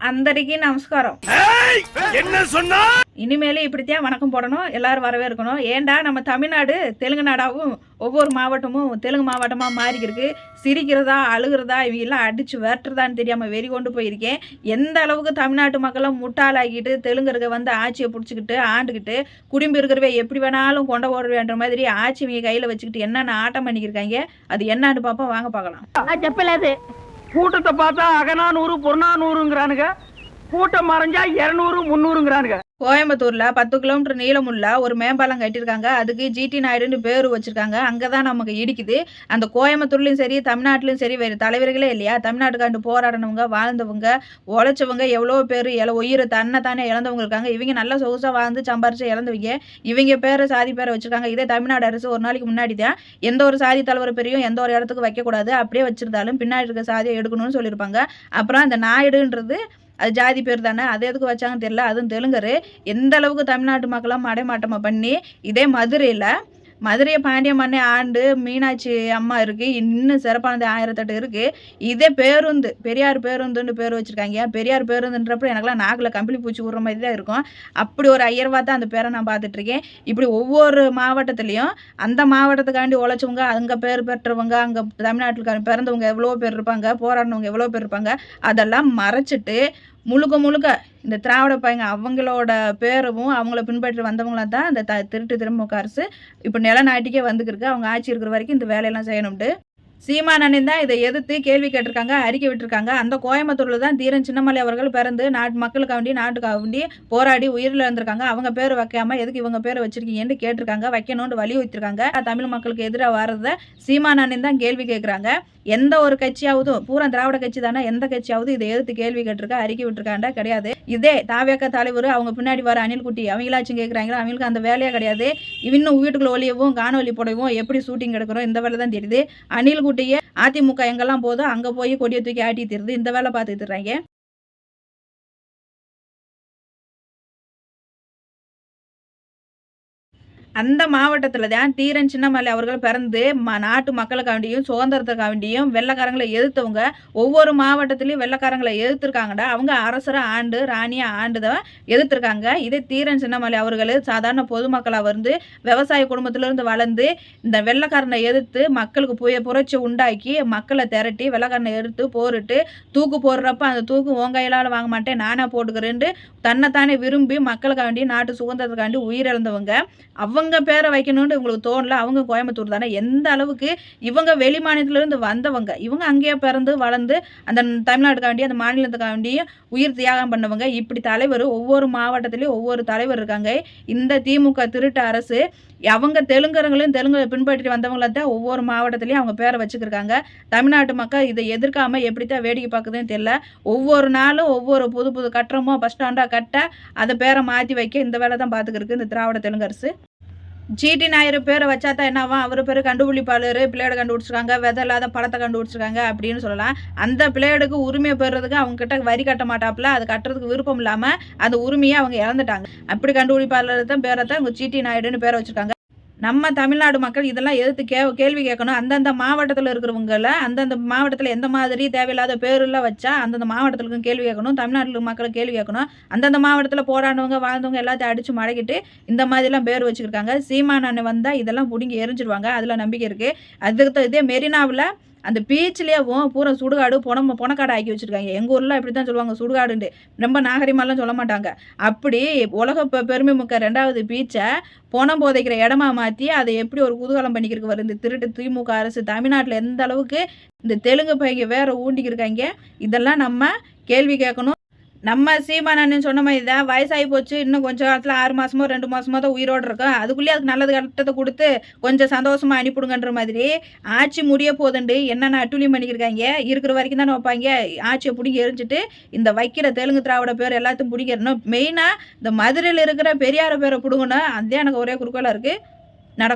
అందరికీ నమస్కారం என்ன சொன்னா இனிமேலே இப்படித்தான் வணக்கம் போடணும் எல்லாரும் வரவே இருக்கணும் ஏன்டா நம்ம தமிழ்நாடு தெலுங்கு நாடாவும் ஒவ்வொரு மாவட்டமும் தெலுங்கு மாவட்டமாக மாறிக்கிருக்கு சிரிக்கிறதா அழுகிறதா இவங்க எல்லாம் அடிச்சு விரட்டுறதான்னு தெரியாமல் வெறி கொண்டு போயிருக்கேன் எந்த அளவுக்கு தமிழ்நாட்டு மக்களும் முட்டாளாக்கிட்டு தெலுங்கருக வந்து ஆட்சியை பிடிச்சிக்கிட்டு ஆண்டுக்கிட்டு குடும்பம் இருக்கிறவே எப்படி வேணாலும் கொண்ட ஓடுவேன்ற மாதிரி ஆட்சி இவங்க கையில் வச்சுக்கிட்டு என்னென்ன ஆட்டம் பண்ணிக்கிருக்காங்க அது என்னன்னு பார்ப்போம் வாங்க பார்க்கலாம் చెప్పలేదు கூட்டத்தை பார்த்தா அகநானூறு புறநானூறுங்கிறானுங்க கூட்டம் மறைஞ்சா இருநூறு முந்நூறுங்கிறானுங்க. கோயம்புத்தூரில் பத்து கிலோமீட்டர் நீளமுள்ள ஒரு மேம்பாலம் கட்டியிருக்காங்க. அதுக்கு ஜிடி நாயுடுன்னு பேர் வச்சுருக்காங்க. அங்கே தான் நமக்கு இடிக்குது. அந்த கோயம்புத்தூர்லையும் சரி தமிழ்நாட்டிலும் சரி வேறு தலைவர்களே இல்லையா? தமிழ்நாட்டுக்காண்டு போராடினவங்க வாழ்ந்தவங்க உழைச்சவங்க எவ்வளோ பேர் எல உயிரை தன்னை தானே இழந்தவங்க இருக்காங்க. இவங்க நல்லா சொகுசாக வாழ்ந்து சம்பாரித்து இழந்தவங்க. இவங்க பேரை சாதி பேரை வச்சுருக்காங்க. இதே தமிழ்நாடு அரசு ஒரு நாளைக்கு முன்னாடி தான் எந்த ஒரு சாதி தலைவர் பெரியும் எந்த ஒரு இடத்துக்கு வைக்கக்கூடாது. அப்படியே வச்சிருந்தாலும் பின்னாடி இருக்க சாதியை எடுக்கணும்னு சொல்லியிருப்பாங்க. அப்புறம் அந்த நாயுடுன்றது அது ஜாதி பேர் தானே அது எதுக்கு வச்சாங்கன்னு தெரியல. அதுவும் தெலுங்கரு. எந்த அளவுக்கு தமிழ்நாட்டு மக்களாக மடைமாட்டமாக பண்ணி இதே மதுரையில் மதுரையை பாண்டிய மண்ணை ஆண்டு மீனாட்சி அம்மா இருக்குது இன்னும் சிறப்பானது ஆயிரத்தெட்டு இருக்குது இதே பேருந்து பெரியார் பேருந்துன்னு பேர் வச்சுருக்காங்க. பெரியார் பேருந்துன்றப்ப எனக்குலாம் நாக்கில் கம்பளி பூச்சி விடுற மாதிரி தான் இருக்கும். அப்படி ஒரு ஐயர்வா தான் அந்த பேரை நான் பார்த்துட்ருக்கேன். இப்படி ஒவ்வொரு மாவட்டத்துலேயும் அந்த மாவட்டத்துக்காண்டி உழைச்சவங்க அங்கே பேர் பெற்றவங்க அங்கே தமிழ்நாட்டில் பிறந்தவங்க எவ்வளோ பேர் இருப்பாங்க போராடினவங்க எவ்வளோ பேர் இருப்பாங்க. அதெல்லாம் மறைச்சிட்டு முழுக்க முழுக்க இந்த திராவிட பையங்க அவங்களோட பேரவும் அவங்கள பின்பற்றி வந்தவங்களாம் தான் இந்த த திருட்டு திருமுக அரசு. இப்போ நிலநாட்டிக்கே வந்துக்கிருக்கு. அவங்க ஆட்சி இருக்கிற வரைக்கும் இந்த வேலையெல்லாம் செய்யணும்ட்டு. சீமானனின் தான் இதை எதிர்த்து கேள்வி கேட்டிருக்காங்க அறிக்கை விட்டுருக்காங்க. அந்த கோயம்புத்தூரில் தான் தீரன் சின்னமலை அவர்கள் பிறந்து நாட்டு மக்களுக்காக வேண்டி நாட்டுக்காக வேண்டி போராடி உயிரில் இருந்திருக்காங்க அவங்க பேர் வைக்காம எதுக்கு இவங்க பேர் வச்சிருக்கீங்கன்னு கேட்டிருக்காங்க வைக்கணும்னு வலியுறுத்திருக்காங்க தமிழ் மக்களுக்கு எதிராக வர்றதை சீமானனின் தான் கேள்வி கேட்குறாங்க. எந்த ஒரு கட்சியாவது பூரா திராவிட கட்சி தானே எந்த கட்சியாவது இதை எதிர்த்து கேள்வி கேட்டிருக்கா அறிக்கை விட்டுருக்காண்டா கிடையாது. இதே தாவேக்க தலைவர் அவங்க பின்னாடி வர அனில்குட்டி அவங்களாச்சும் கேட்குறாங்களா? அவங்களுக்கு அந்த வேலையே கிடையாது. இன்னும் வீட்டுக்குள்ள ஒளியவும் காணொலி புடவும் எப்படி ஷூட்டிங் எடுக்கிறோம் இந்த வேலை தான் தெரியுது கூட்டியே அதிமுக எங்கெல்லாம் போதோ அங்கே போய் கொடியை தூக்கி ஆட்டி தருது இந்த வேலை பார்த்துட்டு அந்த மாவட்டத்தில் தான் தீரன் சின்னமலை அவர்கள் பிறந்து ம நாட்டு மக்களுக்காண்டியும் சுதந்திரத்துக்காண்டியும் வெள்ளக்காரங்களை வெள்ளைக்காரங்களை எதிர்த்தவங்க ஒவ்வொரு மாவட்டத்திலையும் வெள்ளைக்காரங்களை எதிர்த்திருக்காங்கடா. அவங்க அரசரை ஆண்டு ராணியை ஆண்டுதான் எதிர்த்திருக்காங்க. இதே தீரன் சின்னமலை அவர்கள் சாதாரண பொதுமக்களாக வந்து விவசாய குடும்பத்திலிருந்து வளர்ந்து இந்த வெள்ளக்காரனை எதிர்த்து மக்களுக்கு புய புரட்சி உண்டாக்கி மக்களை திரட்டி வெள்ளக்காரனை எடுத்து போரிட்டு தூக்கு போடுறப்ப அந்த தூக்கு உன் கையிலால் வாங்க மாட்டேன் நானாக போட்டுக்கிறேன்ட்டு தன்னைத்தானே விரும்பி மக்களுக்காண்டி நாட்டு சுதந்திரத்துக்காண்டி உயிரிழந்தவங்க. அவங்க பேரை வைக்கணும்னு உங்களுக்கு தோணல அவங்க கோயம்புத்தூர் தானே? எந்த அளவுக்கு இவங்க வெளி மாநிலத்திலேருந்து வந்தவங்க இவங்க அங்கேயே பிறந்து வளர்ந்து அந்த தமிழ்நாட்டுக்காண்டி அந்த மாநிலத்துக்காண்டியும் உயிர் தியாகம் பண்ணவங்க இப்படி தலைவர் ஒவ்வொரு மாவட்டத்திலையும் ஒவ்வொரு தலைவர் இருக்காங்க. இந்த திமுக திருட்டு அரசு அவங்க தெலுங்கர்களும் தெலுங்கு பின்பற்றி வந்தவங்கள தான் ஒவ்வொரு மாவட்டத்திலையும் அவங்க பேரை வச்சுக்கிருக்காங்க. தமிழ்நாட்டு மக்கள் இதை எதிர்க்காம எப்படித்தான் வேடிக்கை பார்க்குதுன்னு தெரியல. ஒவ்வொரு நாளும் ஒவ்வொரு புது புது கட்டுறமோ பஸ் ஸ்டாண்டாக கட்ட அதை பேரை மாற்றி வைக்க இந்த வேலை தான் பார்த்துக்கிருக்கு இந்த திராவிட தெலுங்கு அரசு. ஜிடி நாயர் பேரை வச்சா தான் என்னவா அவர் பேர் கண்டுபிடிப்பாளர் பிளேடை கண்டுபிடிச்சிருக்காங்க விதை இல்லாத பழத்தை கண்டுபிடிச்சிருக்காங்க அப்படின்னு சொல்லலாம். அந்த பிள்ளையோடுக்கு உரிமையை பெறுறதுக்கு அவங்க கிட்ட வரி கட்ட மாட்டாப்புல. அது கட்டுறதுக்கு விருப்பம் இல்லாமல் அந்த உரிமையை அவங்க இழந்துட்டாங்க. அப்படி கண்டுபிடிப்பாளர் தான் பேரை தான் இவங்க ஜிடி நாயுடுன்னு பேரை வச்சிருக்காங்க. நம்ம தமிழ்நாடு மக்கள் இதெல்லாம் எதிர்த்து கே கேள்வி கேட்கணும். அந்தந்த மாவட்டத்தில் இருக்கிறவங்கள அந்தந்த மாவட்டத்தில் எந்த மாதிரி தேவையில்லாத பேரெல்லாம் வச்சா அந்தந்த மாவட்டத்துக்கும் கேள்வி கேட்கணும். தமிழ்நாட்டில் மக்களும் கேள்வி கேட்கணும். அந்தந்த மாவட்டத்தில் போராடவங்க வாழ்ந்தவங்க எல்லாத்தையும் அடித்து மடக்கிட்டு இந்த மாதிரிலாம் பேர் வச்சுருக்காங்க சீமான் அண்ணன் வந்தால் இதெல்லாம் பிடுங்கி எரிஞ்சிருவாங்க. அதில் நம்பிக்கை இருக்குது அதுக்கு இதே மெரினாவில் அந்த பீச்சிலேயும் பூரா சுடுகாடு புனம் புனக்காடு ஆக்கி வச்சுருக்காங்க. எங்கள் ஊரில் இப்படி தான் சொல்லுவாங்க சுடுகாடுன்ட்டு. ரொம்ப நாகரிகமாலாம் சொல்ல மாட்டாங்க. அப்படி உலக பெருமை மிக்க ரெண்டாவது பீச்சை பணம் போதைக்கிற இடமா மாற்றி அதை எப்படி ஒரு குதூகலம் பண்ணிக்கிறதுக்கு வருது? இந்த திருட்டு திமுக அரசு தமிழ்நாட்டில் எந்த அளவுக்கு இந்த தெலுங்கு பையங்க வேற ஊண்டிக்கிருக்காங்க? இதெல்லாம் நம்ம கேள்வி கேட்கணும். நம்ம சீமானன்னு சொன்ன மாதிரி தான் வயசாகி போச்சு. இன்னும் கொஞ்சம் காலத்தில் ஆறு மாதமோ ரெண்டு மாதமோ தான் உயிரோடு இருக்கும். அதுக்குள்ளேயே அதுக்கு நல்லது கட்டத்தை கொடுத்து கொஞ்சம் சந்தோஷமாக அனுப்பிடுங்கன்ற மாதிரி ஆட்சி முடிய போதுண்டு. என்னென்ன அட்டுழியம் பண்ணிக்கிருக்காங்க? இருக்கிற வரைக்கும் தானே வைப்பாங்க. ஆட்சியை பிடிங்கி எரிஞ்சிட்டு இந்த வைக்கிற தெலுங்கு திராவிட பேர் எல்லாத்தையும் பிடிக்கிறணும். மெயினாக இந்த மதுரையில் இருக்கிற பெரியார பேரை பிடுங்கணும். அதே எனக்கு ஒரே குறுக்கோளாக இருக்குது நடக்கும்.